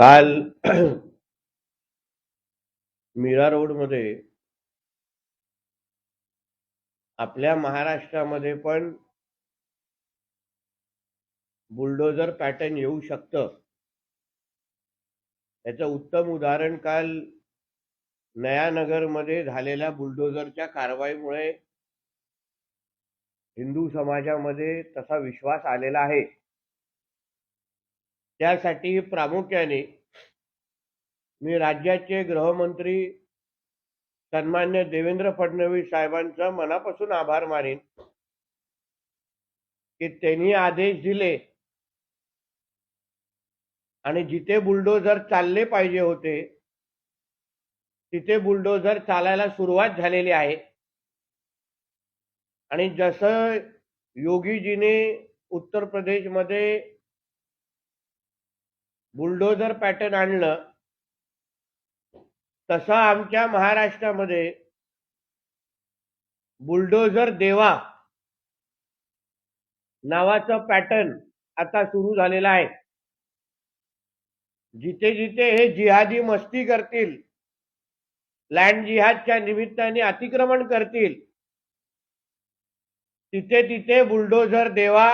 काल मीरा रोडमध्ये आपल्या महाराष्ट्रामध्ये पण बुलडोजर पॅटर्न येऊ शकतं. याचं उत्तम उदाहरण काल नयानगरमध्ये झालेल्या बुलडोजरच्या कारवाईमुळे हिंदू समाजामध्ये तसा विश्वास आलेला आहे. त्यासाठी प्रामुख्याने मी राज्याचे गृहमंत्री सन्मान्य देवेंद्र फडणवीस साहेबांचा मनापासून आभार मानेन की त्यांनी आदेश दिले आणि जिथे बुलडोझर चालले पाहिजे होते तिथे बुलडोझर चालायला सुरुवात झालेली आहे. आणि जसं योगीजीने उत्तर प्रदेशमध्ये बुलडोझर पॅटर्न आणलं तसं आमच्या महाराष्ट्रामध्ये बुलडोझर देवा नावाचं पॅटर्न आता सुरू झालेलं आहे. जिथे जिथे हे जिहादी मस्ती करतील लँड जिहादच्या निमित्ताने अतिक्रमण करतील तिथे तिथे बुलडोझर देवा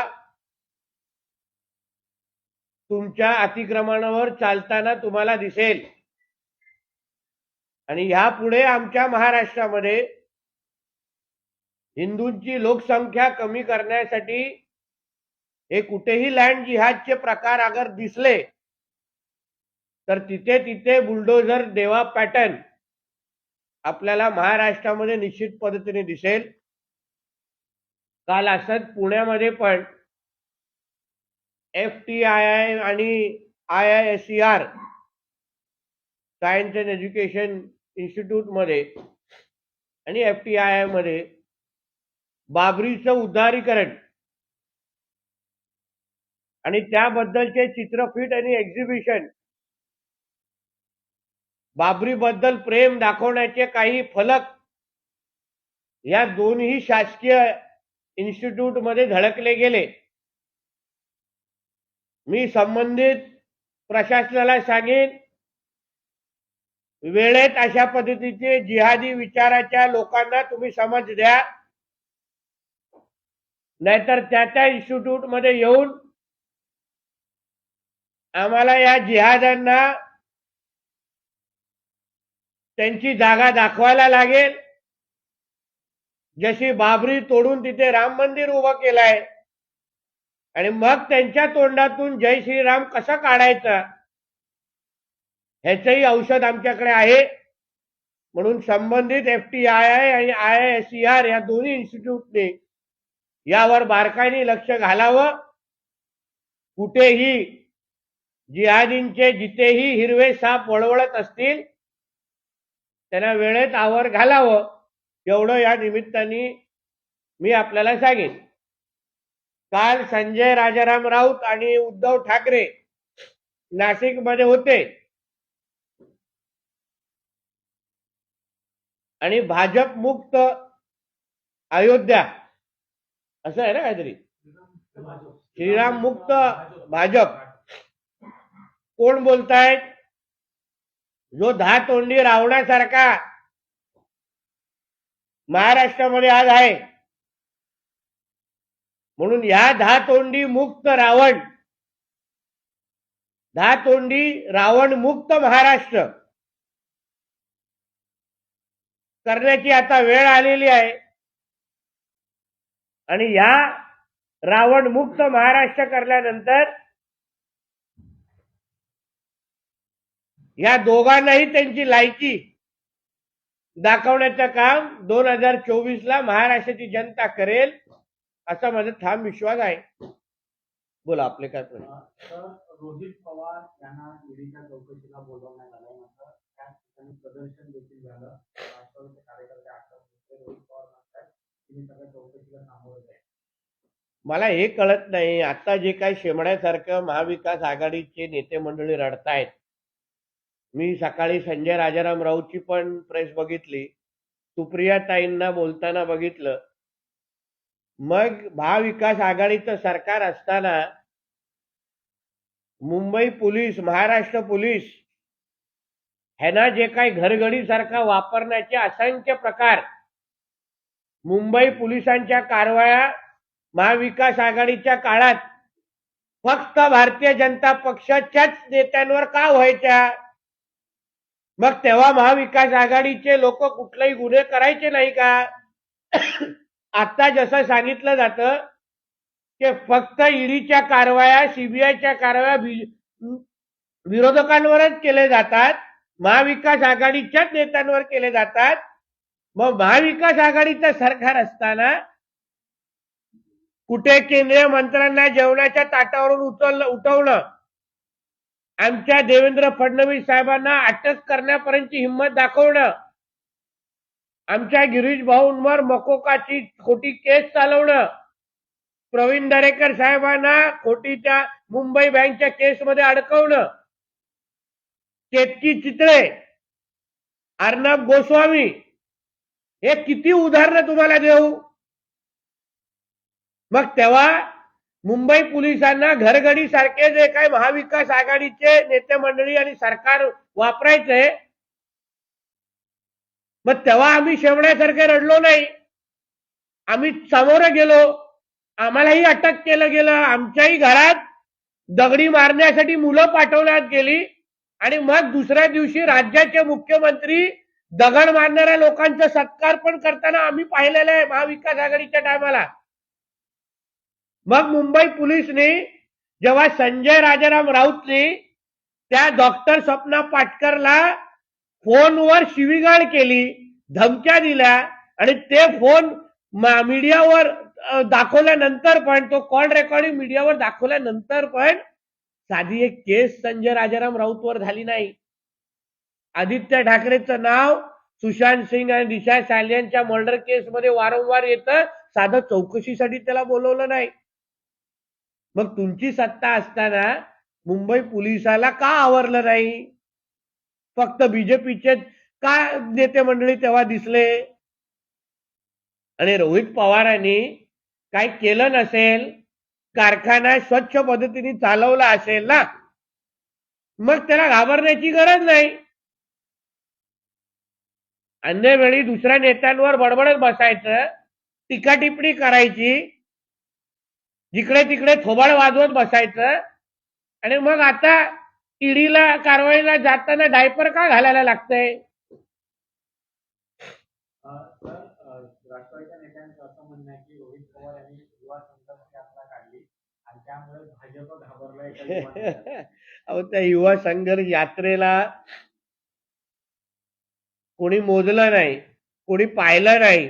तुमच्या अतिक्रमणावर चालताना तुम्हाला दिसेल. आणि यापुढे आमच्या महाराष्ट्रामध्ये हिंदूंची लोकसंख्या कमी करण्यासाठी हे कुठेही लँड जिहादचे प्रकार अगर दिसले तर तिथे तिथे बुलडोझर देवा पॅटर्न आपल्याला महाराष्ट्रामध्ये निश्चित पद्धतीने दिसेल. काल असंच पुण्यामध्ये पण एफ टी आय आय आणि I I S C R science and education इन्स्टिट्यूटमध्ये आणि एफ टी आय आयमध्ये बाबरीचं उद्धारीकरण आणि त्याबद्दलचे चित्रफिट आणि एक्झिबिशन बाबरी बद्दल प्रेम दाखवण्याचे काही फलक या दोन्ही शासकीय इन्स्टिट्यूटमध्ये धडकले गेले. मी संबंधित प्रशासनाला सांगेन वेळेत अशा पद्धतीचे जिहादी विचाराच्या लोकांना तुम्ही समज द्या. नाहीतर त्या त्या इन्स्टिट्यूटमध्ये येऊन आम्हाला या जिहादांना त्यांची जागा दाखवायला लागेल. जशी बाबरी तोडून तिथे राम मंदिर उभं केलंय आणि मग त्यांच्या तोंडातून जय श्रीराम कसा काढायचा? ह्याचंही औषध आमच्याकडे आहे. म्हणून संबंधित एफ टी आय आय आणि I I S C R या दोन्ही इन्स्टिट्यूटने यावर बारकाईने लक्ष घालावं. कुठेही जिहादींचे जिथेही हिरवे साप वळवळत असतील त्यांना वेळेत आवर घालावं. एवढं या निमित्ताने मी आपल्याला सांगेन. काल संजय राजाराम राऊत आणि उद्धव ठाकरे नाशिकमध्ये होते. आणि भाजप मुक्त अयोध्या. असं आहे ना काहीतरी? श्रीराम मुक्त भाजप. कोण बोलतायत? जो दहा तोंडी रावणासारखा महाराष्ट्रामध्ये आज आहे. म्हणून या दहा तोंडी मुक्त रावण. दहा तोंडी रावण मुक्त महाराष्ट्र. करण्याची आता वेळ आलेली आहे. आणि या रावण मुक्त महाराष्ट्र करल्यानंतर या दोघांनाही त्यांची लायकी दाखवण्याचं काम दोन हजार चोवीस ला महाराष्ट्राची जनता करेल. असा माझा ठाम विश्वास आहे. बोला आपले काय रोहित पवार यांना ईडीच्या चौकशीला बोलवण्यात मात्र त्या ठिकाणी प्रदर्शन देखील झालं. राष्ट्रवादीचे कार्यकर्ते आक्रमक होते. रोहित पवार म्हणतात की मी सगळ्या चौकशीला सामोरं जाईल मला हे कळत नाही आता जे काही शेमड्यासारखं महाविकास आघाडीचे नेते मंडळी रडतायत. मी सकाळी संजय राजाराम राऊतची पण प्रेस बघितली. सुप्रिया ताईंना बोलताना बघितलं. मग महाविकास आघाडीचं सरकार असताना मुंबई पोलीस महाराष्ट्र पोलीस ह्यांना जे काही घरघडीसारखा वापरण्याचे असंख्य प्रकार मुंबई पोलिसांच्या कारवाया महाविकास आघाडीच्या काळात फक्त भारतीय जनता पक्षाच्याच नेत्यांवर का व्हायच्या? मग तेव्हा महाविकास आघाडीचे लोक कुठलेही गुन्हे करायचे नाही का? आता जसं सांगितलं जातं की फक्त ईडीच्या कारवाया सीबीआयच्या कारवाया विरोधकांवरच केले जातात महाविकास आघाडीच्याच नेत्यांवर केले जातात. मग महाविकास आघाडीचं सरकार असताना कुठे केंद्रीय मंत्र्यांना जेवणाच्या ताटावरून उचल उठवणं आमच्या देवेंद्र फडणवीस साहेबांना अटक करण्यापर्यंतची हिंमत दाखवणं आमच्या गिरीश भाऊंवर मकोकाची खोटी केस चालवणं. प्रवीण दरेकर साहेबांना खोटीच्या मुंबई बँकच्या केसमध्ये अडकवणं. केतकी चित्रे अर्णब गोस्वामी हे किती उदाहरणं तुम्हाला देऊ? मग तेव्हा मुंबई पोलिसांना घरगडी सारखे जे काही महाविकास आघाडीचे नेते मंडळी आणि सरकार वापरायचंय मग तेव्हा आम्ही शेवण्यासारखे रडलो नाही. आम्ही समोर गेलो. आम्हालाही अटक केलं गेलं. आमच्याही घरात दगडी मारण्यासाठी मुलं पाठवण्यात गेली. आणि मग दुसऱ्या दिवशी राज्याचे मुख्यमंत्री दगड मारणाऱ्या लोकांचा सत्कार पण करताना आम्ही पाहिलेलं आहे महाविकास आघाडीच्या टायमाला. मग मुंबई पोलिसने जेव्हा संजय राजाराम राऊतने त्या डॉक्टर स्वप्ना पाटकरला फोनवर शिवीगाळ केली धमक्या दिल्या आणि ते फोन मीडियावर दाखवल्यानंतर पण तो कॉल रेकॉर्डिंग मीडियावर दाखवल्यानंतर पण साधी एक केस संजय राजाराम राऊतवर झाली नाही. आदित्य ठाकरेचं नाव सुशांत सिंग आणि दिशा सालियांच्या मर्डर केसमध्ये वारंवार येतं साधं चौकशीसाठी त्याला बोलवलं नाही. मग तुमची सत्ता असताना मुंबई पोलिसाला का आवरलं नाही? फक्त बीजेपीचे का नेते मंडळी तेव्हा दिसले? आणि रोहित पवारांनी काय केलं नसेल कारखाना स्वच्छ पद्धतीने चालवला असेल ना? मग त्याला घाबरण्याची गरज नाही. अन्य वेळी दुसऱ्या नेत्यांवर बडबडत बसायचं टीका टिप्पणी करायची जिकडे तिकडे थोबाड वाजवत बसायचं. आणि मग आता ईडीला कारवाईला जाताना डायपर का घालायला लागतंय अं, सर अं, राष्ट्रवादीच्या नेत्यांचं असं म्हणणं आहे की रोहित पवार यांनी युवा संघर्ष यात्रा काढली आणि त्यामुळे भाजप घाबरलंय एका युवा नेत्याला. अहो त्या युवा संघर्ष यात्रेला कोणी मोजलं नाही कोणी पाहिलं नाही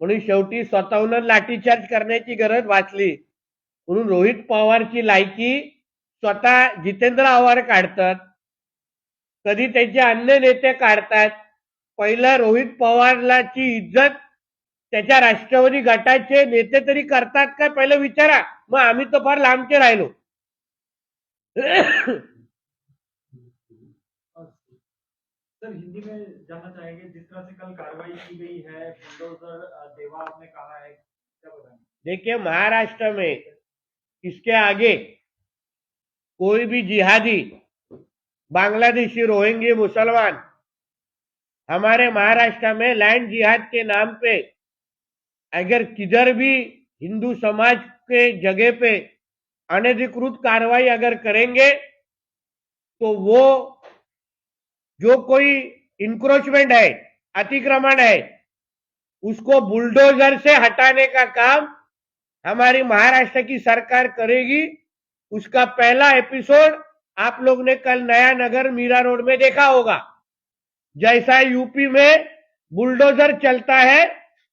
म्हणून शेवटी स्वतःहून लाठीचार्ज करण्याची गरज वाचली म्हणून रोहित पवारची लायकी स्वतः जितेंद्र आव्हाड काढतात. कधी त्यांचे अन्य नेते काढतात. पहिलं रोहित पवारलाची इज्जत त्याच्या राष्ट्रवादी गटाचे नेते तरी करतात का? पहिलं विचारा. मग आम्ही तर फार लांबचे राहिलो. सर हिंदी में जानना चाहेंगे जिस तरह से कल कार्रवाई की गई है बुलडोजर अ, देवा आपने कहा है क्या बताएंगे? देखिए महाराष्ट्र में इसके आगे कोई भी जिहादी बांग्लादेशी रोहिंगी मुसलमान हमारे महाराष्ट्र में लैंड जिहाद के नाम पे अगर किधर भी हिंदू समाज के जगह पे अनधिकृत कार्रवाई अगर करेंगे तो वो जो कोई इंक्रोचमेंट है, अतिक्रमण है, उसको बुलडोजर से हटाने का काम हमारी महाराष्ट्र की सरकार करेगी। उसका पहला एपिसोड आप लोग ने कल नया नगर मीरा रोड में देखा होगा। जैसा यूपी में बुलडोजर चलता है,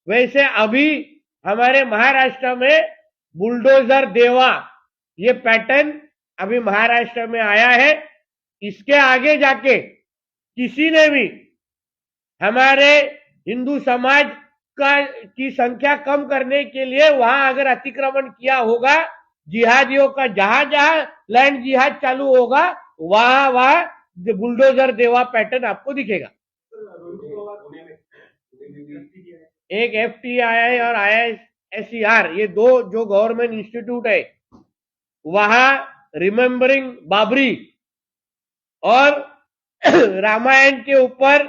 वैसे अभी हमारे महाराष्ट्र में बुलडोजर देवा, ये पैटर्न अभी महाराष्ट्र में आया है। इसके आगे जाके किसी ने भी हमारे हिंदू समाज का, की संख्या कम करने के लिए वहाँ अगर अतिक्रमण किया होगा जिहादियों का जहाँ जहाँ लैंड जिहाद चालू होगा, वहाँ वहाँ बुलडोजर देवा पैटर्न आपको दिखेगा। एक एफ़ टी आई आई और आई एस सी आर, ये दो जो गवर्नमेंट इंस्टीट्यूट है, वहाँ रिमेम्बरिंग बाबरी और रामायण के ऊपर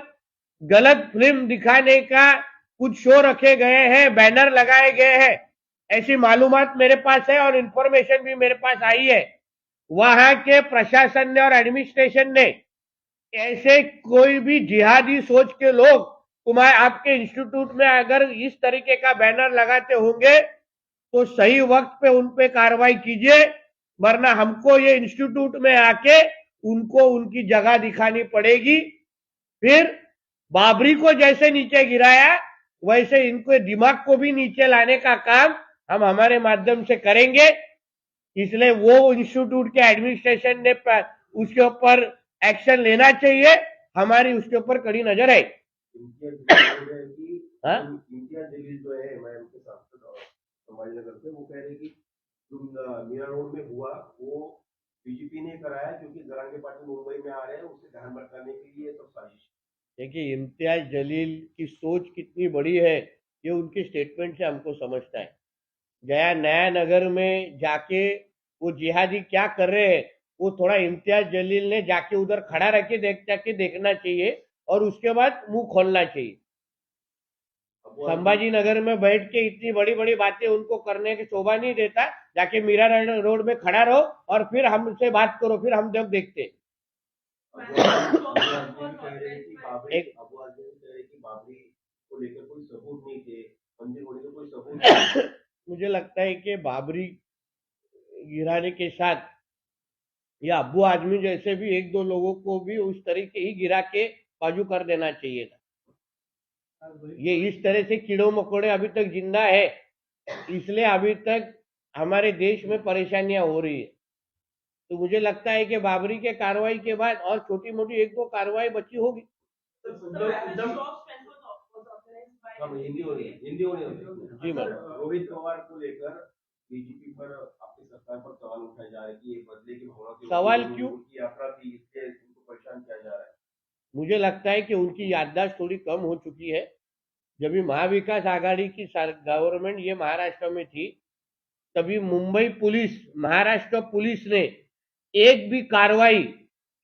गलत फ़िल्म दिखाने का कुछ शो रखे गए हैं, बैनर लगाए गए हैं। ऐसी मालूमात मेरे पास है और इंफॉर्मेशन भी मेरे पास आई है। वहाँ के प्रशासन ने और एडमिनिस्ट्रेशन ने ऐसे कोई भी जिहादी सोच के लोग तुम्हारे आपके इंस्टीट्यूट में अगर इस तरीके का बैनर लगाते होंगे तो सही वक्त पे उन पे कार्रवाई कीजिए, वरना हमको ये इंस्टीट्यूट में आके उनको उनकी जगह दिखानी पड़ेगी। फिर बाबरी को जैसे नीचे गिराया, वैसे इनको दिमाग को भी नीचे लाने का काम हम हमारे माध्यम से करेंगे। इसलिए वो इंस्टीट्यूट के एडमिनिस्ट्रेशन ने उसके ऊपर एक्शन लेना चाहिए। हमारी उसके ऊपर कड़ी नज़र है। इम्तियाज़ जलील बोल रहे हैं बीजेपी ने कराया क्योंकि जरांगे पाटिल मुंबई में आ रहे हैं उसे ध्यान भटकाने के लिए सब साजिश देखिए इम्तियाज़ जलील की सोच कितनी बड़ी है ये उनके स्टेटमेंट से हमको समझता है। गया नया नगर में जाके वो जिहादी क्या कर रहे हैं? वो थोड़ा इम्तियाज़ जलील ने जाके उधर खड़ा रह के देख जाके देखना चाहिए और उसके बाद मुँह खोलना चाहिए। संभाजी नगर में बैठ के इतनी बड़ी बड़ी बातें उनको करने की शोभा नहीं देता। जाके मीरा रोड में खड़ा रहो और फिर हमसे बात करो फिर हम जब देखते। एक- कि बाबरी को लेकर कोई सबूत नहीं थे मंदिर होने के कोई सबूत। मुझे लगता है कि बाबरी गिराने के साथ या अब्बू आदमी जैसे भी एक दो लोगों को भी उस तरीके ही गिरा के बाजू कर देना चाहिए था। ये इस तरह से कीड़ों मकोड़े अभी तक ज़िंदा है इसलिए अभी तक हमारे देश में परेशानियाँ हो रही है। तो मुझे लगता है कि बाबरी के कार्रवाई के बाद और छोटी मोटी एक दो कार्रवाई बची होगी हाँ, हिंदी हो रही है हिंदी हो रही है जी, मैम। रोहित पवार को लेकर बीजेपी पर आपकी सरकार पर सवाल उठाए जा रहे हैं कि ये बदले की भावना सवाल क्यों? यात्रा थी इससे उनको परेशान किया जा रहा है मुझे लगता है कि उनकी याददाश्त थोड़ी कम हो चुकी है जब भी महाविकास आघाड़ी की गवर्नमेंट ये महाराष्ट्र में थी तभी मुंबई पुलिस महाराष्ट्र पुलिस ने एक भी कार्रवाई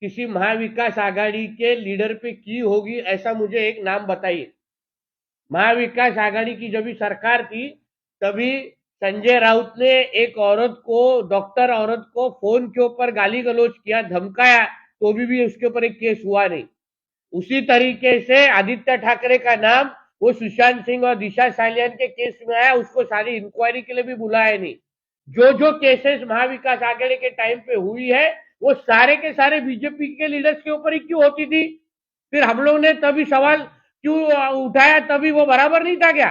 किसी महाविकास आघाड़ी के लीडर पे की होगी ऐसा मुझे एक नाम बताइए महाविकास आघाड़ी की जब भी सरकार थी तभी संजय राउत ने एक औरत को डॉक्टर औरत को फ़ोन के ऊपर गाली गलोच किया धमकाया तो भी, भी उसके ऊपर एक केस हुआ नहीं। उसी तरीके से आदित्य ठाकरे का नाम वो सुशांत सिंह और दिशा सालियान के केस में आया उसको सारी इंक्वायरी के लिए भी बुलाया नहीं। जो जो केसेस महाविकास आघाड़ी के टाइम पे हुई है वो सारे के सारे बीजेपी के लीडर्स के ऊपर ही क्यों होती थी? फिर हम लोग ने तभी सवाल क्यों उठाया? तभी वो बराबर नहीं था क्या?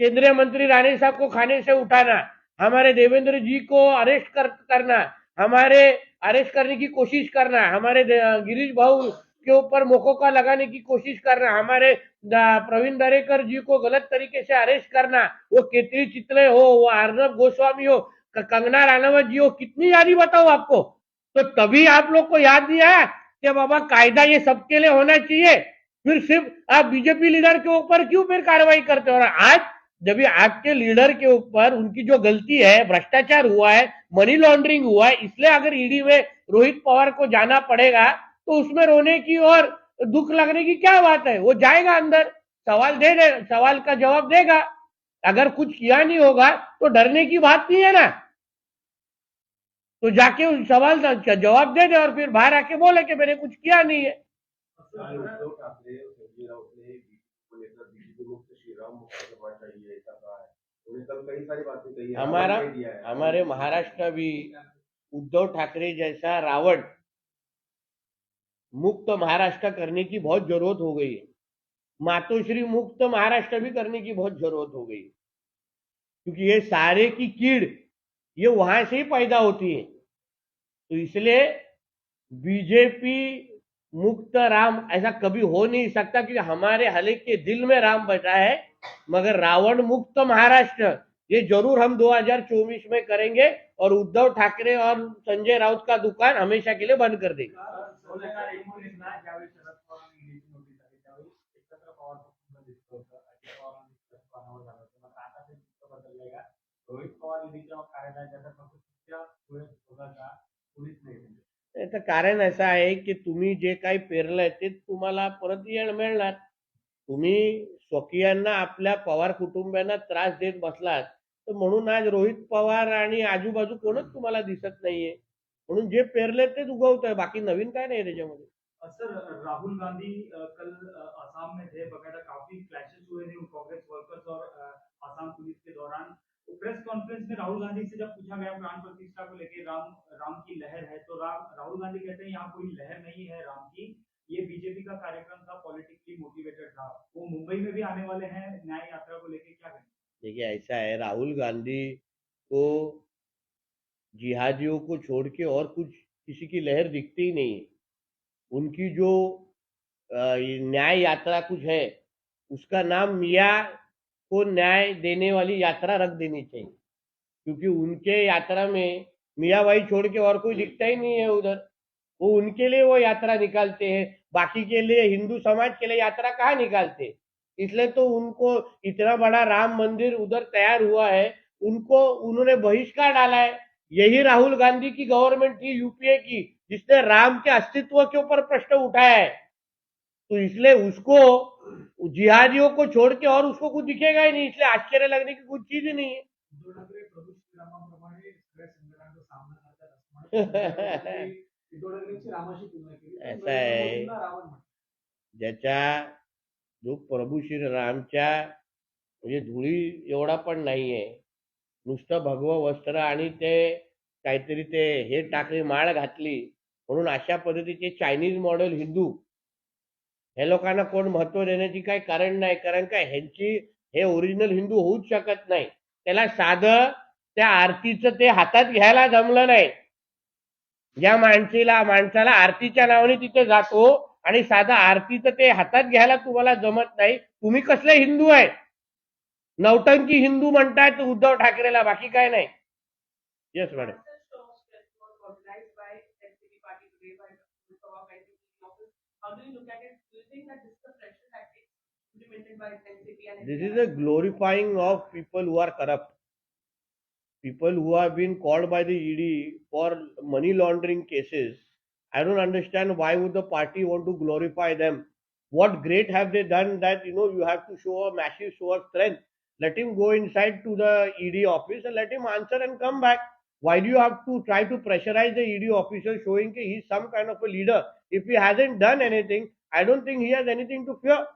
केंद्रीय मंत्री राणे साहब को खाने से उठाना हमारे देवेंद्र जी को अरेस्ट कर, करना हमारे अरेस्ट करने की कोशिश करना हमारे गिरीश भाऊ के ऊपर मोकोका लगाने की कोशिश करना हमारे प्रवीण दरेकर जी को गलत तरीके से अरेस्ट करना वो केतरी चितले हो वो अर्नब गोस्वामी हो कंगना राणावत जी हो कितनी यादी बताओ आपको? तो तभी आप लोग को याद नहीं आया कि बाबा कायदा ये सबके लिए होना चाहिए। फिर सिर्फ़ आप बीजेपी लीडर के ऊपर क्यों फिर कार्रवाई करते हो? आज जब ये आपके लीडर के ऊपर उनकी जो गलती है, भ्रष्टाचार हुआ है मनी लॉन्ड्रिंग हुआ है, इसलिए अगर ईडी में रोहित पवार को जाना पड़ेगा तो उसमें रोने की और दुख लगने की क्या बात है? वो जाएगा अंदर, सवाल दे दे, सवाल का जवाब देगा। अगर कुछ किया नहीं होगा तो डरने की बात नहीं है ना? तो जाके सवाल जवाब दे दे और फिर बाहर आके बोले कि मैंने कुछ किया नहीं है। उद्धव ठाकरे और संजय राउत ने को लेकर बीजेपी मुक्त श्री राम मुक्त करना चाहिए ऐसा कहा है। उन्होंने कल कई सारी बातें कही हमारा है। हमारे महाराष्ट्र भी उद्धव ठाकरे जैसा रावण मुक्त महाराष्ट्र करने की बहुत ज़रूरत हो गई है। मातोश्री मुक्त महाराष्ट्र भी करने की बहुत ज़रूरत हो गई क्योंकि ये सारे की कीड़ ये वहाँ से ही पैदा होती है। तो इसलिए बीजेपी मुक्त राम, ऐसा कभी हो नहीं सकता क्योंकि हमारे हले के दिल में राम बचा है, मगर रावण मुक्त महाराष्ट्र। ये ज़रूर हम 2024 में करेंगे और उद्धव ठाकरे और संजय राउत का दुकान हमेशा के लिए बंद कर देंगे। रोहित पवार याचं कारण असं आहे की तुम्ही जे काही पेरलंय तेच तुम्हाला परत येण मिळणार. तुम्ही स्वकीयांना आपल्या पवार कुटुंबियांना त्रास देत बसलात तर म्हणून आज रोहित पवार आणि आजूबाजू कोणच तुम्हाला दिसत नाहीये. म्हणून जे पेरले तेच उगवत आहे बाकी नवीन काय नाही त्याच्यामध्ये. सर राहुल गांधी कल अ, असम में थे बकायदा काफी क्लैशेस हुए थे कांग्रेस वर्कर्स और असम पुलिस के दौरान. तो प्रेस कॉन्फ्रेंस में राहुल गांधी से जब पूछा गया प्राण प्रतिष्ठा को लेकर राम राम की लहर है तो राम, राहुल गांधी कहते हैं, यहाँ कोई लहर नहीं है राम की। ये बीजेपी का कार्यक्रम था पॉलिटिकली मोटिवेटेड था। वो मुंबई में भी आने वाले हैं न्याय यात्रा को लेकर क्या कहेंगे देखिए, ऐसा है, राहुल गांधी को जिहादियों को छोड़ के और कुछ, किसी की लहर दिखती ही नहीं। है उनकी जो न्याय यात्रा कुछ है, उसका नाम मिया को न्याय देने वाली यात्रा रख देनी चाहिए। क्योंकि उनके यात्रा में मियाँ भाई छोड़ के और कोई दिखता ही नहीं है उधर। वो उनके लिए वो यात्रा निकालते हैं, बाकी के लिए हिंदू समाज के लिए यात्रा कहाँ निकालते? इसलिए तो उनको इतना बड़ा राम मंदिर उधर तैयार हुआ है, उनको उन्होंने बहिष्कार डाला है। यही राहुल गांधी की गवर्नमेंट थी यूपीए की, जिसने राम के अस्तित्व के ऊपर प्रश्न उठाया है। तो इसलिए उसको जिहादियों को छोड़ के और उसको कुछ दिखेगा ही नहीं इसलिए आश्चर्य लगने की कुछ चीज ही नहीं है ऐसा ठाकरे आहे. ज्याच्या जो प्रभू श्रीरामच्या म्हणजे धुळी एवढा पण नाहीये नुसतं भगवं वस्त्र आणि ते काहीतरी ते हे टाकली माळ घातली म्हणून अशा पद्धतीचे चायनीज मॉडेल हिंदू हे लोकांना कोण महत्त्व देण्याची काही कारण नाही कारण काय ह्यांची हे ओरिजिनल हिंदू होऊच शकत नाही. त्याला साधं त्या आरतीचं ते हातात घ्यायला जमलं नाही. ज्या माणसीला माणसाला आरतीच्या नावाने तिथे जातो आणि साधा आरतीचं ते हातात घ्यायला तुम्हाला जमत नाही तुम्ही कसले हिंदू आहे नवटंकी हिंदू म्हणतात उद्धव ठाकरेला बाकी काय नाही. Yes madam How do you look at it? Do you think that this is the pressure implemented by and This is a glorifying of people who are corrupt. People who have been called by the ED for money laundering cases. I don't understand why would the party want to glorify them. What great have they done that you know you have to show a massive show of strength. Let him go inside to the ED office and let him answer and come back. Why do you have to try to pressurize the ED officer showing that he's some kind of a leader? If he hasn't done anything, I don't think he has anything to fear.